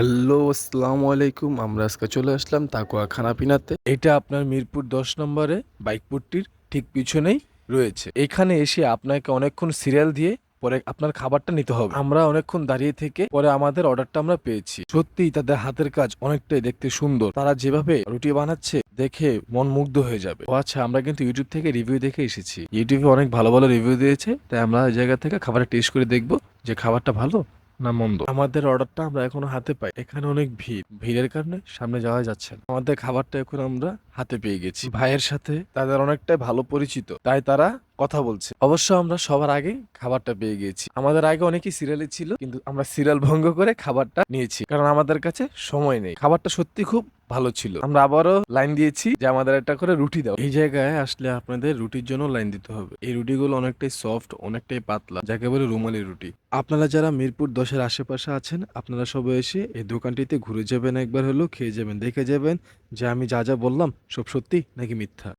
Hello, আসসালামু আলাইকুম। আমরা আজকে চলে আসলাম তাকুয়া খানাপিনাতে এটা আপনার মিরপুর দশ নম্বরে বাইকপুরটির ঠিক পিছনেই রয়েছে। এখানে এসে আপনাকে অনেকক্ষণ সিরিয়াল দিয়ে পরে আপনার খাবারটা নিতে হবে। আমরা অনেকক্ষণ দাঁড়িয়ে থেকে পরে আমাদের অর্ডারটা আমরা পেয়েছি। সত্যিই তাদের হাতের কাজ অনেকটাই দেখতে সুন্দর। তারা যেভাবে রুটি বানাচ্ছে, দেখে মন মুগ্ধ হয়ে যাবে। ও আচ্ছা আমরা কিন্তু ইউটিউব থেকে রিভিউ দেখে এসেছি। ইউটিউবে অনেক ভালো ভালো রিভিউ দিয়েছে, তাই আমরা ওই জায়গা থেকে খাবারটা টেস্ট করে দেখব যে খাবারটা ভালো না মন্দ? আমাদের অর্ডারটা আমরা এখনও হাতে পাই। এখানে অনেক ভিড়। ভিড়ের কারণে সামনে যাওয়া যাচ্ছে না। আমাদের খাবারটা এখন আমরা হাতে পেয়ে গেছি। ভাইয়ের সাথে তাদের অনেকটাই ভালো পরিচিত। তাই তারা কথা বলছে। অবশ্য আমরা সবার আগে খাবারটা পেয়ে গিয়েছি আমাদের আগে অনেকেই সিরিয়ালে ছিল, কিন্তু আমরা সিরিয়াল ভঙ্গ করে খাবারটা নিয়েছি। কারণ আমাদের কাছে সময় নেই। খাবারটা সত্যি খুব ভালো ছিল। আমরা আবারও লাইন দিয়েছি যে আমাদের একটা করে রুটি দাও। এই জায়গায় আসলে আপনাদের রুটির জন্য লাইন দিতে হবে। এই রুটিগুলো অনেকটাই সফট অনেকটাই পাতলা, যাকে বলে রুমালি রুটি। আপনারা যারা মিরপুর দশের আশেপাশে আছেন, আপনারা সবাই এসে এই দোকানটিতে ঘুরে যাবেন, একবার হলো খেয়ে যাবেন, দেখে যাবেন যে আমি যা যা বললাম সব সত্যি নাকি মিথ্যা।